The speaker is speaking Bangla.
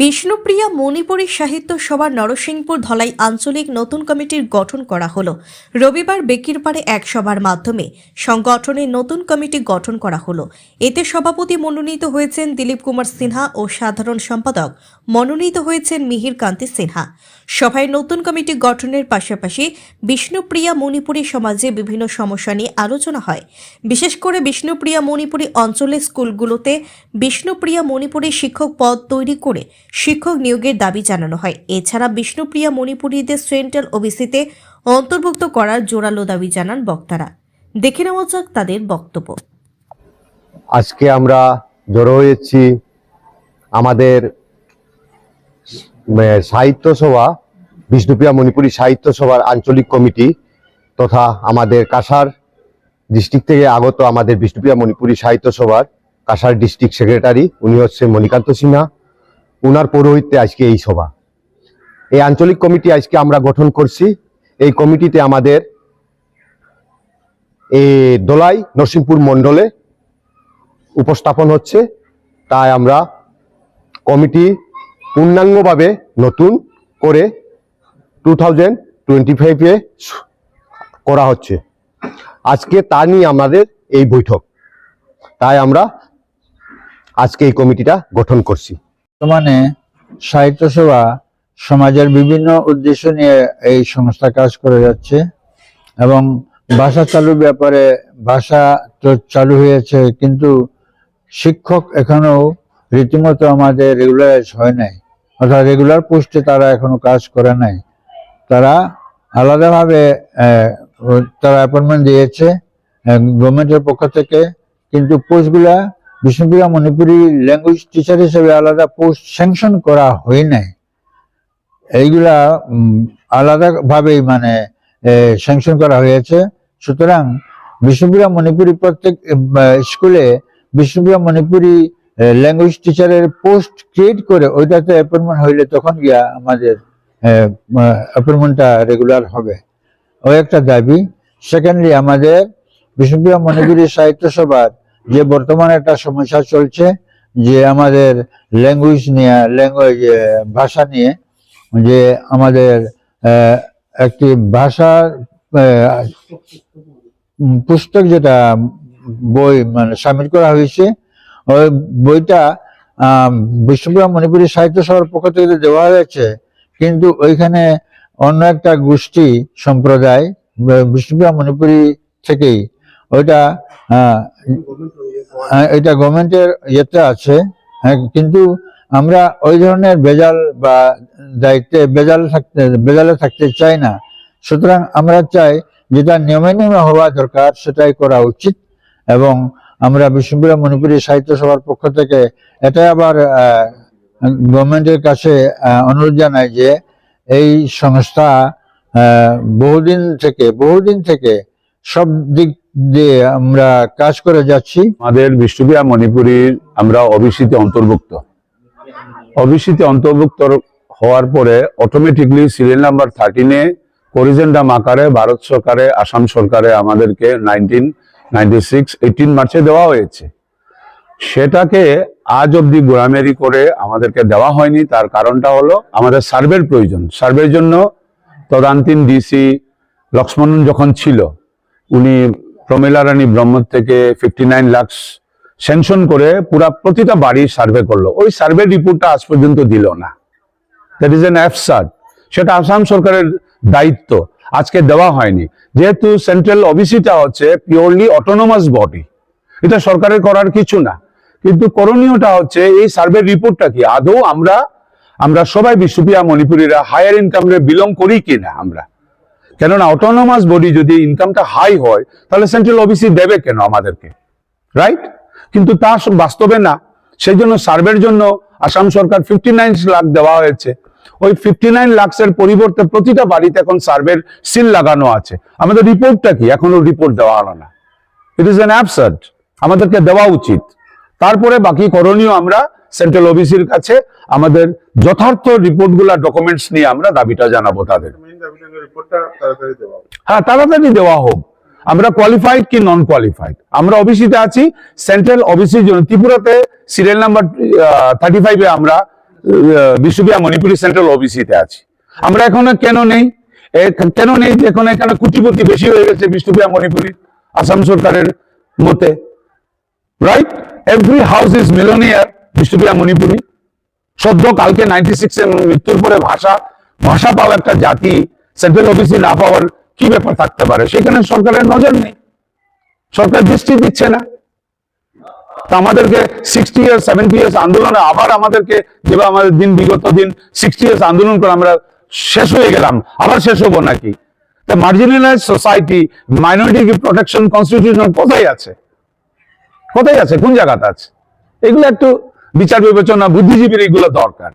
বিষ্ণুপ্রিয়া মণিপুরী সাহিত্য সভা নরসিংপুর ধলাই আঞ্চলিক নতুন কমিটির গঠন করা হলো। রবিবার বেকিরপাড়ে এক সভার মাধ্যমে সংগঠনের নতুন কমিটি গঠন করা হলো। এতে সভাপতি মনোনীত হয়েছেন দিলীপ কুমার সিনহা ও সাধারণ সম্পাদক মনোনীত হয়েছেন মিহির কান্তি সিনহা। সভায় নতুন কমিটি গঠনের পাশাপাশি বিষ্ণুপ্রিয়া মণিপুরী সমাজে বিভিন্ন সমস্যা নিয়ে আলোচনা হয়। বিশেষ করে বিষ্ণুপ্রিয়া মণিপুরী অঞ্চলের স্কুলগুলোতে বিষ্ণুপ্রিয়া মণিপুরী শিক্ষক পদ তৈরি করে শিক্ষক নিয়োগের দাবি জানানো হয়। এছাড়া বিষ্ণুপ্রিয়া মণিপুরীদের সেন্ট্রাল ওবিসিতে অন্তর্ভুক্ত করার জোরালো দাবি জানান বক্তারা। দেখে নেওয়া যাক তাদের বক্তব্য। আজকে আমরা জড়ো হয়েছি আমাদের সাহিত্য সভা বিষ্ণুপ্রিয়া মণিপুরী সাহিত্য সভার আঞ্চলিক কমিটি তথা আমাদের কাসার ডিস্ট্রিক্ট থেকে আগত আমাদের বিষ্ণুপ্রিয়া মণিপুরী সাহিত্য সভার কাসার ডিস্ট্রিক্ট সেক্রেটারি, উনি হচ্ছেন মণিকান্ত সিনহা। উনার পৌরোহিত্যে আজকে এই সভা। এই আঞ্চলিক কমিটি আজকে আমরা গঠন করছি। এই কমিটিতে আমাদের এই দোলাই নরসিংপুর মণ্ডলে উপস্থাপন হচ্ছে। তাই আমরা কমিটি পূর্ণাঙ্গভাবে নতুন করে টু থাউজেন্ড টোয়েন্টি ফাইভে করা হচ্ছে। আজকে তা নিয়ে আমাদের এই বৈঠক। তাই আমরা আজকে এই কমিটিটা গঠন করছি। বর্তমানে সাহিত্য সেবা সমাজের বিভিন্ন উদ্দেশ্য নিয়ে এই সংস্থা কাজ করে যাচ্ছে এবং ভাষা চালুর ব্যাপারে ভাষা তো চালু হয়েছে, কিন্তু শিক্ষক এখনও রীতিমতো আমাদের রেগুলারাইজ হয় নাই। অর্থাৎ রেগুলার পোস্টে তারা এখনও কাজ করে নাই। তারা আলাদাভাবে তারা অ্যাপয়েন্টমেন্ট দিয়েছে গভর্নমেন্টের পক্ষ থেকে, কিন্তু পোস্টগুলা বিষ্ণুপ্রিয়া মণিপুরি ল্যাঙ্গুয়েজ টিচার হিসেবে আলাদা পোস্ট স্যাংশন করা হয় নাই। এইগুলা আলাদাভাবেই মানে স্যাংশন করা হয়েছে। সুতরাং বিষ্ণুপ্রিয়া মণিপুরি প্রত্যেক স্কুলে বিষ্ণুপ্রিয়া মণিপুরি ল্যাঙ্গুয়েজ টিচারের পোস্ট ক্রিয়েট করে ওইটাতে অ্যাপয়েন্টমেন্ট হইলে তখন গিয়া আমাদের অ্যাপয়েন্টমেন্টটা রেগুলার হবে। ওই একটা দাবি। সেকেন্ডলি আমাদের বিষ্ণুপ্রিয়া মণিপুরি সাহিত্য সভার যে বর্তমানে একটা সমস্যা চলছে যে আমাদের ল্যাঙ্গুয়েজ নিয়ে ল্যাঙ্গুয়েজ ভাষা নিয়ে, যে আমাদের একটি ভাষার পুস্তক যেটা বই মানে সাবমিট করা হয়েছে, ওই বইটা বিষ্ণুপুরা মণিপুরি সাহিত্য সভার পক্ষ থেকে দেওয়া হয়েছে। কিন্তু ওইখানে অন্য একটা গোষ্ঠী সম্প্রদায় বিষ্ণুপুরা মণিপুরি থেকেই ওইটা আহ, আহ, এটা গভর্নমেন্টের ইয়েতে আছে হ্যাঁ, কিন্তু আমরা ওই ধরনের বেজাল বা দায়িত্বে বেজাল থাকতে বেজালে থাকতে চাই না। সুতরাং আমরা চাই যেটা নিয়মে নিয়মে হওয়া দরকার সেটাই করা উচিত এবং আমরা বিষ্ণুপুরা মণিপুরি সাহিত্য সভার পক্ষ থেকে এটাই আবার গভর্নমেন্টের কাছে অনুরোধ জানাই যে এই সংস্থা বহুদিন থেকে বহুদিন থেকে সব দিক দিয়ে আমরা কাজ করে যাচ্ছি। আমাদের বিষ্ণুপ্রিয়া মণিপুরীর আমরা ওবিসিতে অন্তর্ভুক্ত। ওবিসিতে অন্তর্ভুক্ত হওয়ার পরে অটোমেটিকলি সিরিয়াল নাম্বার থার্টিনে করিজেন্ডাম আকারে ভারত সরকারে আসাম সরকারে আমাদেরকে নাইনটিন নাইনটি সিক্স এইটিন মার্চে দেওয়া হয়েছে। সেটাকে আজ অব্দি গোড়ামেরি করে আমাদেরকে দেওয়া হয়নি। তার কারণটা হলো আমাদের সার্ভের প্রয়োজন। সার্ভের জন্য তদান্তিন ডিসি লক্ষ্মণ যখন ছিল, উনি প্রমিলা রানী ব্রহ্ম থেকে ফিফটি নাইন লাক্স স্যাংশন করে পুরা প্রতিটা বাড়ি সার্ভে করল। ওই সার্ভে রিপোর্টটা আজ পর্যন্ত দিল না। দ্যাট ইজ এন অ্যাফসার্ট সেটা আসাম সরকারের দায়িত্ব। আজকে দেওয়া হয়নি। যেহেতু সেন্ট্রাল অবিসিটা হচ্ছে পিওরলি অটোনোমাস বডি এটা সরকারের করার কিছু না। কিন্তু করণীয়টা হচ্ছে এই সার্ভে রিপোর্টটা কি? আদৌ আমরা আমরা সবাই বিশ্বপিয়া মণিপুরীরা হায়ার ইনকামে বিলং করি কিনা আমরা? কেননা অটোনোমাস বডি যদি ইনকামটা হাই হয়, তাহলে সেন্ট্রাল অফিসই দেবে কেন আমাদেরকে? রাইট কিন্তু তা বাস্তবে না। সেই জন্য সার্ভের জন্য আসাম সরকার ফিফটি নাইন লাখ দেওয়া হয়েছে। ওই ফিফটি নাইন লাখসের পরিবর্তে প্রতিটা বাড়িতে এখন সার্ভের সিল লাগানো আছে। আমাদের রিপোর্টটা কি? এখনও রিপোর্ট দেওয়া হলো না। ইট ইজ এন অ্যাবসার্ড আমাদেরকে দেওয়া উচিত। তারপরে বাকি করণীয় আমরা সেন্ট্রাল অফিসের কাছে আমাদের যথার্থ রিপোর্টগুলা ডকুমেন্টস নিয়ে আমরা দাবিটা জানাব তাদের। হ্যাঁ তাড়াতাড়ি দেওয়া হোক। আমরা কোয়ালিফাইড কি নন কোয়ালিফাইড আমরা আছি সেন্ট্রাল জন্য। ত্রিপুরাতে সিরিয়াল নাম্বার থার্টি ফাইভে আমরা মণিপুরি সেন্ট্রাল আছি। আমরা কেন নেই? কেন নেই এখন এখানে কুটিপতি বেশি হয়ে গেছে বিষ্ণুপ্রিয়া মণিপুরি, আসাম সরকারের মতে? Right every house is millionaire Bishnupriya Manipuri. সদ্য কালকে নাইনটি সিক্স এর মৃত্যুর পরে ভাষা ভাষা পাওয়া একটা জাতি সেন্ট্রাল অফিসে না পাওয়ার কি ব্যাপার থাকতে পারে? সেখানে সরকারের নজর নেই। সরকার দৃষ্টি দিচ্ছে না। আমাদেরকে সিক্সটি ইয়ার্স সেভেন্টি ইয়ার্স আন্দোলনে আবার আমাদেরকে যেভাবে আমাদের দিন বিগত দিন সিক্সটি ইয়ার্স আন্দোলন করে আমরা শেষ হয়ে গেলাম। আবার শেষ হব নাকি? তা marginalise society minority protection constitution কোথায় আছে? কোথায় আছে? কোন জায়গাতে আছে? এগুলো একটু বিচার বিবেচনা, বুদ্ধিজীবীর এগুলো দরকার।